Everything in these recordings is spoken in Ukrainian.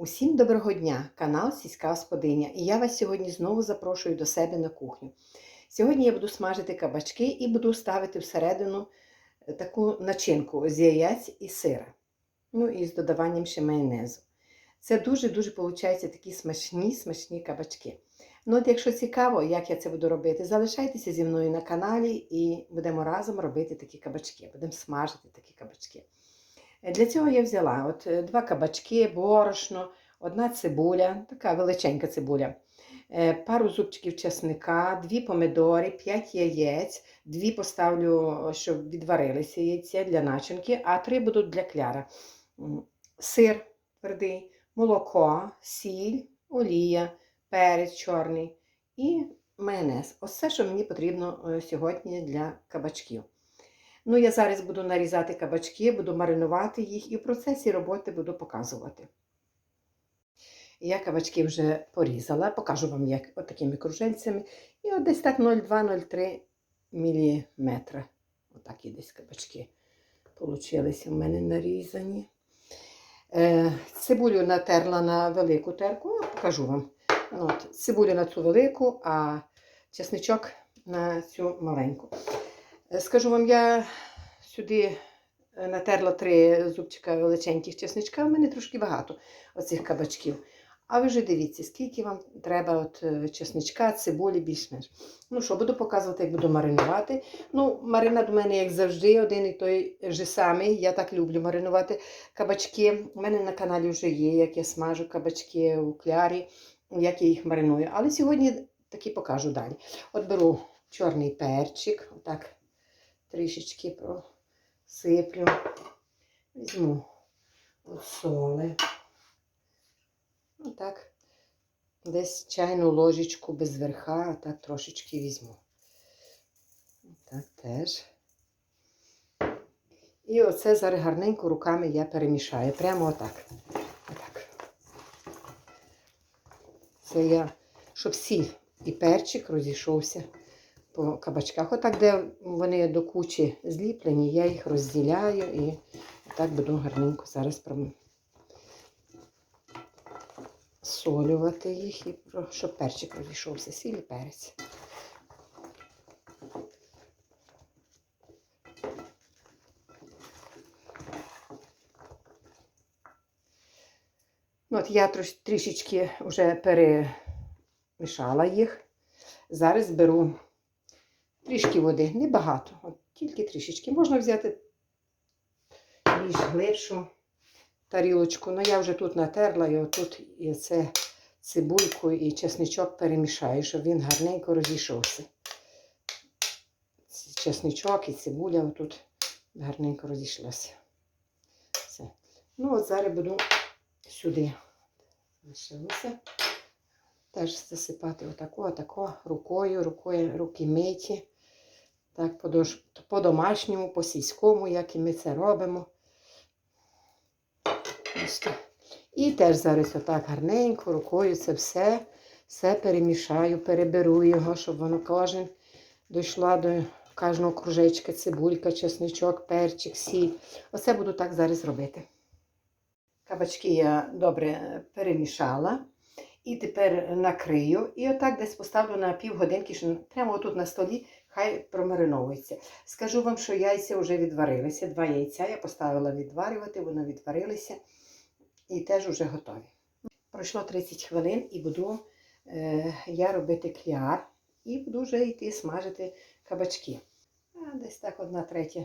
Усім доброго дня! Канал Сільська Господиня. І я вас сьогодні знову запрошую до себе на кухню. Сьогодні я буду смажити кабачки і буду ставити всередину е, таку начинку з яєць і сира. Ну і з додаванням ще майонезу. Це дуже-дуже виходить такі смачні, смачні кабачки. Ну, от якщо цікаво, як я це буду робити, залишайтеся зі мною на каналі і будемо разом робити такі кабачки. Будемо смажити такі кабачки. Е, Для цього я взяла от е, два кабачки, борошно, одна цибуля, така величенька цибуля, е, пару зубчиків чесника, дві помидори, п'ять яєць, дві поставлю, щоб відварилися яйця для начинки, а три будуть для кляра. Сир твердий, молоко, сіль, олія, перець чорний і майонез. Ось все, що мені потрібно сьогодні для кабачків. Ну, я зараз буду нарізати кабачки, буду маринувати їх і в процесі роботи буду показувати. Я кабачки вже порізала, покажу вам, як от такими кружельцями. І от десь так 0,2-0,3 мм. Отакі десь кабачки получилися в мене нарізані. Е, цибулю натерла на велику терку, покажу вам. От, цибулю на цю велику, а чесничок на цю маленьку. Е, Скажу вам, я сюди е, натерла три зубчика величеньких чесничка, в мене трошки багато оцих кабачків. А ви вже дивіться, скільки вам треба от е, чесничка, цибулі більш-менш. Ну що, буду показувати, як буду маринувати. Ну, маринад у мене, як завжди, один і той же самий. Я так люблю маринувати кабачки. У мене на каналі вже є, як я смажу кабачки у клярі, як я їх мариную. Але сьогодні таки покажу далі. От беру чорний перчик, отак трішечки просиплю. Візьму от соли. Отак. Десь чайну ложечку без верха, так трошечки візьму. Так теж. І оце зараз гарненько руками я перемішаю. Прямо отак. Отак. Це я, щоб сіль і перчик розійшовся по кабачках. Отак, де вони до кучі зліплені, я їх розділяю і так буду гарненько зараз солювати їх, і щоб перчик розійшовся, сіль і перець. Ну, От я трішечки вже перемішала їх. Зараз беру трішки води, небагато, тільки трішечки. Можна взяти більш глибшу тарілочку. Ну, я вже тут натерла, і отут і це цибульку і чесничок перемішаю, щоб він гарненько розійшовся. Чесничок і цибуля отут гарненько розійшлося. Все. Ну, от зараз буду сюди лишилося. Теж засипати отако, отако, рукою, рукою, руки миті. Так, по-домашньому, по-сільському, як і ми це робимо. І теж зараз отак гарненько, рукою це все, все перемішаю, переберу його, щоб воно кожен дійшла до кожного кружечка, цибулька, чесничок, перчик, сіль. Оце буду так зараз робити. Кабачки я добре перемішала. І тепер накрию. І отак десь поставлю на півгодинки, що прямо отут на столі хай промариновується. Скажу вам, що яйця вже відварилися. Два яйця я поставила відварювати, воно відварилися і теж вже готові. Пройшло 30 хвилин і буду е, я робити кляр і буду вже йти смажити кабачки. А десь так одна третя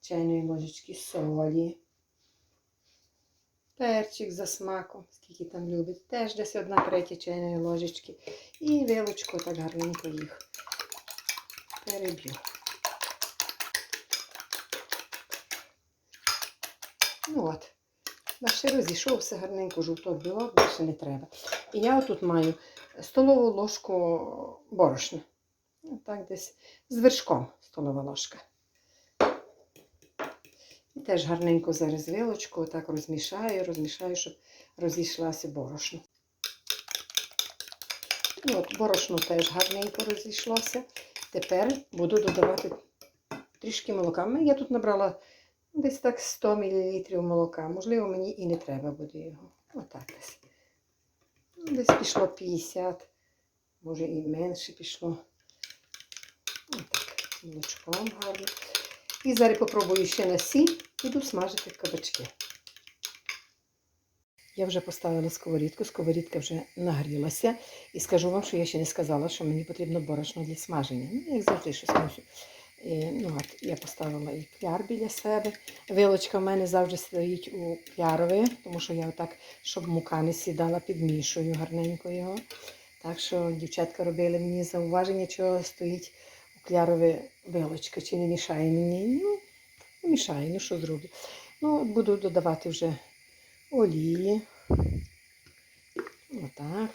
чайної ложечки солі. Перчик за смаком, скільки там любить. Теж десь одна третя чайної ложечки. І вилочку так гарненько їх переб'ю. Ну от. Наш розійшовся гарненько жовток білок, більше не треба. І я отут маю столову ложку борошна. Так десь з вершком столова ложка. Теж гарненько зараз вилочку отак розмішаю, розмішаю, щоб розійшлася борошно. І от борошно теж гарненько розійшлося. Тепер буду додавати трішки молока. Я тут набрала Десь так 100 мл молока. Можливо, мені і не треба буде його. Отак десь. Ну, Десь пішло 50, може і менше пішло. Отак, молочком гарно. І зараз попробую ще на сіль, буду смажити кабачки. Я вже поставила сковорідку, сковорідка вже нагрілася. І скажу вам, що я ще не сказала, що мені потрібно борошно для смаження. Ну, як завжди, щось. Е, Ну, от, я поставила і кляр біля себе. Вилочка в мене завжди стоїть у клярові, тому що я отак, щоб мука не сідала, підмішую гарненько його. Так що дівчатка робили мені зауваження, що стоїть у клярові вилочка, чи не мішає мені. Ну, мішає, ну що зроблю. Ну, буду додавати вже олії. Отак.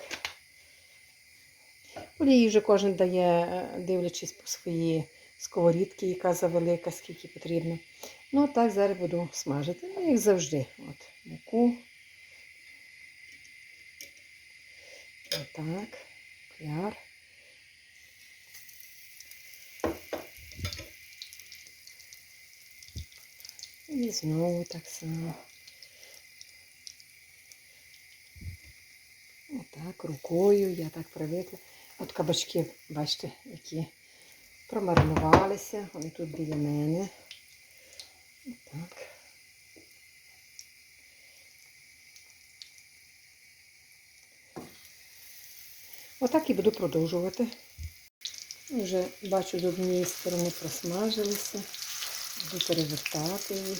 Олії вже кожен дає, е, дивлячись по своїй сковорідки, яка завелика, скільки потрібно. Ну, так зараз буду смажити, ну, як завжди. От, муку. Отак, кляр. І знову так само. Отак, рукою, я так привикла. От кабачки, бачите, які промаринувалися. Вони тут біля мене. Отак. Отак і буду продовжувати. Вже бачу, з однієї сторони просмажилися. Буду перевертати їх.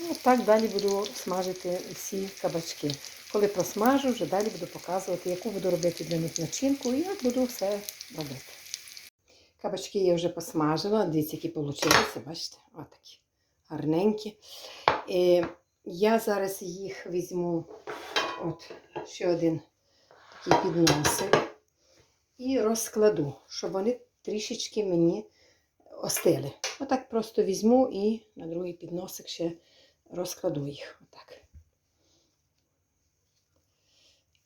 Ну, так далі буду смажити всі кабачки. Коли просмажу, вже далі буду показувати, яку буду робити для них начинку і як буду все робити. Кабачки я вже посмажила, дивіться, які вийшли, бачите, отакі гарненькі. І я зараз їх візьму, от ще один такий підносик, і розкладу, щоб вони трішечки мені остили. Отак просто візьму і на другий підносик ще розкладу їх. Отак.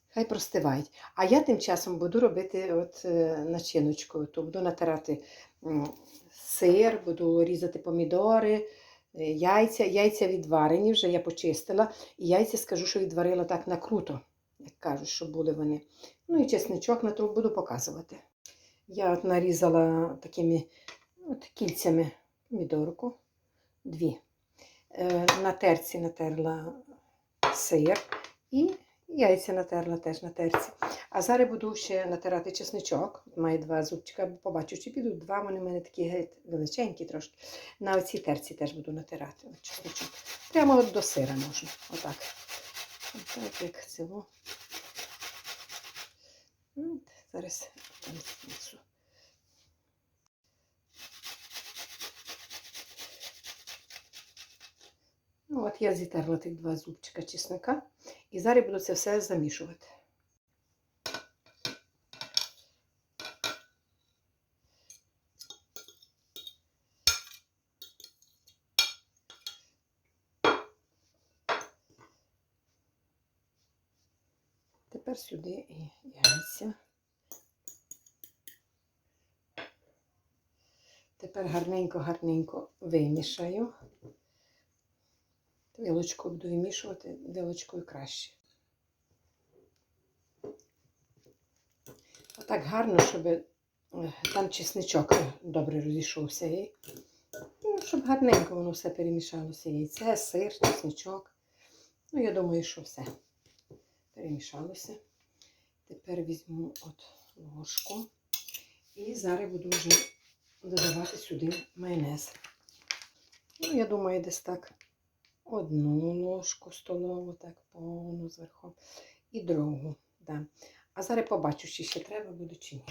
Хай простивають. А я тим часом буду робити от е, начиночку. То буду натирати сир, буду різати помідори, яйця. Яйця відварені, вже я почистила. І яйця скажу, що відварила так накруто, як кажуть, що були вони. Ну і чесничок на то буду показувати. Я от нарізала такими от кільцями помідорку. Дві. Е, На терці натерла сир і яйця натерла теж на терці. А зараз буду ще натирати чесничок. Має два зубчика, побачу, чи підуть два. Вони в мене такі величенькі трошки. На оцій терці теж буду натирати от чесничок. Прямо от до сира можна. Отак. Отак, як цього. От, Зараз там знесу. Ну, от я зітерла тих два зубчика чесника. І зараз буду це все замішувати. Тепер сюди і яйця. Тепер гарненько-гарненько вимішаю. Вилочкою буду вимішувати, вилочкою краще. Отак гарно, щоб е, там чесничок добре розійшовся. І, ну, щоб гарненько воно все перемішалося. Яйце, сир, чесничок. Ну, я думаю, що все перемішалося. Тепер візьму от ложку і зараз буду вже додавати сюди майонез. Ну, я думаю, десь так одну ложку столову, так повну зверху, і другу. Да. А зараз побачу, чи ще треба буде чи ні.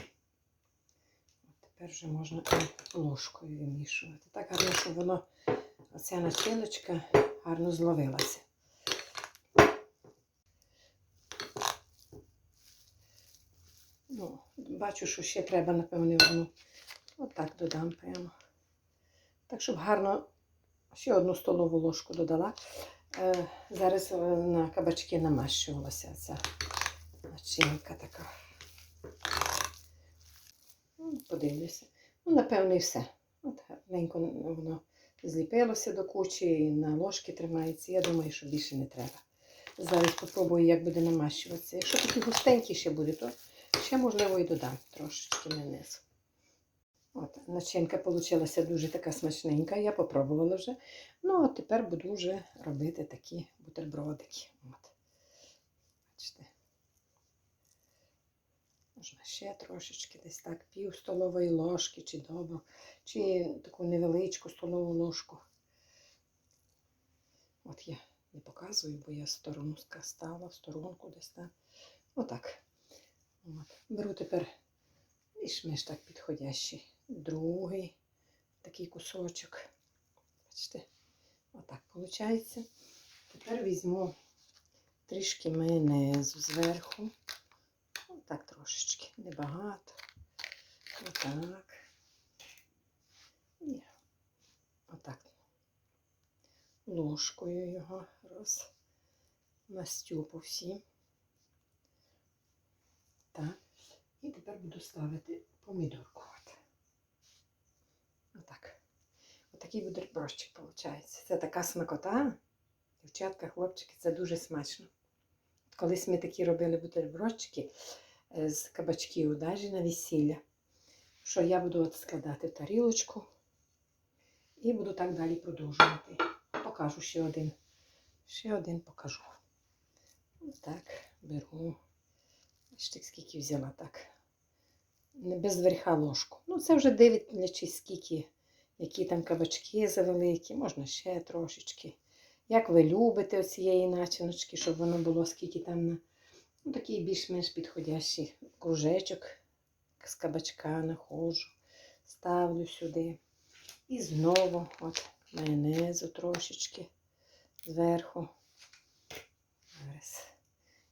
Тепер вже можна ложкою вимішувати. Так гарно, щоб воно, оця начиночка гарно зловилася. Ну, бачу, що ще треба, напевне, одну. Отак додам прямо. Так, щоб гарно ще одну столову ложку додала. Е, Зараз е, на кабачки намащувалася ця начинка така. Ну, Подивлюся. Ну, напевно, і все. От гарненько воно зліпилося до кучі, і на ложки тримається. Я думаю, що більше не треба. Зараз спробую, як буде намащуватися. Якщо такі густенькі ще буде, то ще, можливо, і додам трошечки майонезу. От, начинка вийшла дуже така смачненька, я попробувала вже. Ну, от тепер буду вже робити такі бутербродики. От. Бачите. Можна ще трошечки, десь так, пів столової ложки, чи добу, чи таку невеличку столову ложку. От я не показую, бо я сторону стала, в сторонку десь там. Отак. От. Беру тепер більш-менш так підходящий. Другий такий кусочок. Бачите, отак виходить. Тепер візьму трішки майонезу зверху. Отак трошечки, небагато. Отак. І отак. Ложкою його розмастю по всім. Так. І тепер буду ставити помідорку. От. Отак. Отакий буде виходить. Це така смакота. Дівчатка, хлопчики, це дуже смачно. Колись ми такі робили бутербродчики е, з кабачків, навіть на весілля. Що я буду от складати в тарілочку і буду так далі продовжувати. Покажу ще один. Ще один покажу. Отак беру. Бачите, скільки взяла так. Не без верха ложку. Ну, це вже дивлячись, скільки, які там кабачки завеликі, можна ще трошечки. Як ви любите оцієї начиночки, щоб воно було скільки там на ну, такий більш-менш підходящий кружечок з кабачка находжу, ставлю сюди. І знову от майонезу трошечки зверху.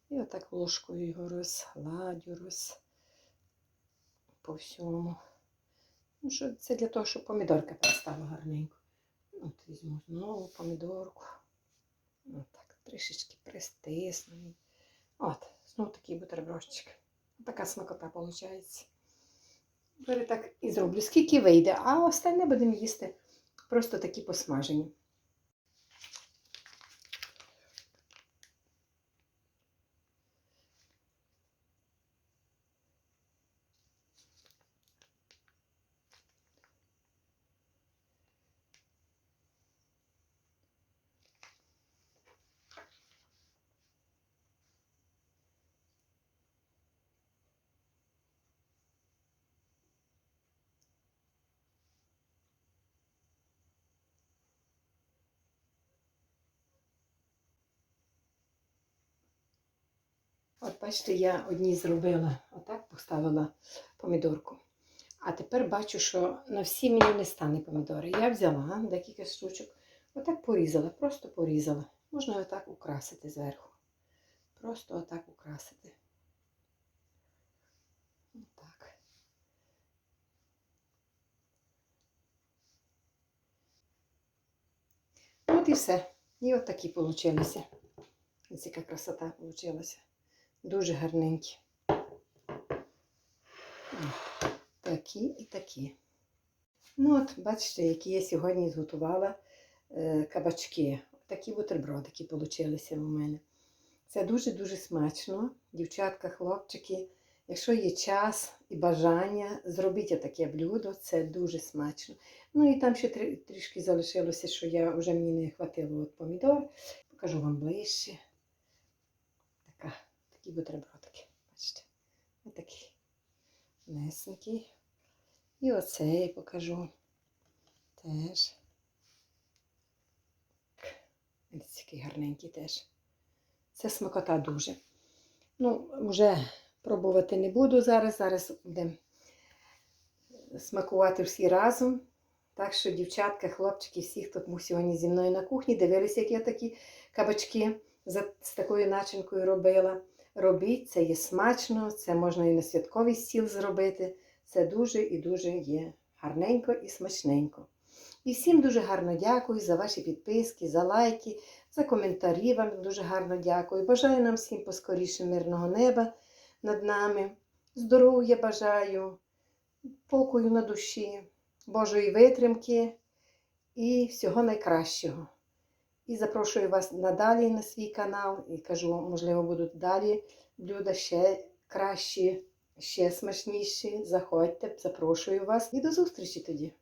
І отак ложкою його розгладю, роз по всьому. Ну, що це для того, щоб помідорка перестала гарненько. От візьму знову помідорку. Отак, трішечки пристисну. От, знову такий бутербродчик. Така смакота виходить. Бери так і зроблю, скільки вийде, а останнє будемо їсти просто такі посмажені. От бачите, я одній зробила, отак поставила помідорку. А тепер бачу, що на всі мені не стане помідори. Я взяла декілька штучок, отак порізала, просто порізала. Можна отак украсити зверху. Просто отак украсити. Отак. От і все. І от такі получилися. Ось яка красота получилася. Дуже гарненькі. Такі і такі. Ну, от, бачите, які я сьогодні зготувала е, кабачки. Такі бутербродики получилися у мене. Це дуже-дуже смачно. Дівчатка, хлопчики, якщо є час і бажання, зробіть таке блюдо, це дуже смачно. Ну і там ще трішки залишилося, що я вже мені не хватило от помідор. Покажу вам ближче. Такі бутербродики. Бачите? Отакі несенький. І оцей покажу теж. Який гарненький теж. Це смакота дуже. Ну, вже пробувати не буду зараз. Зараз будемо смакувати всі разом. Так що, дівчатка, хлопчики, всі, хто був сьогодні зі мною на кухні, дивилися, як я такі кабачки з такою начинкою робила. Робіть, це є смачно, це можна і на святковий стіл зробити. Це дуже і дуже є гарненько і смачненько. І всім дуже гарно дякую за ваші підписки, за лайки, за коментарі. Вам дуже гарно дякую. Бажаю нам всім поскоріше мирного неба, над нами. Здоров'я бажаю, покою на душі, Божої витримки і всього найкращого. І запрошую вас надалі на свій канал. І кажу, можливо, будуть далі блюда ще кращі, ще смачніші. Заходьте, запрошую вас і до зустрічі тоді.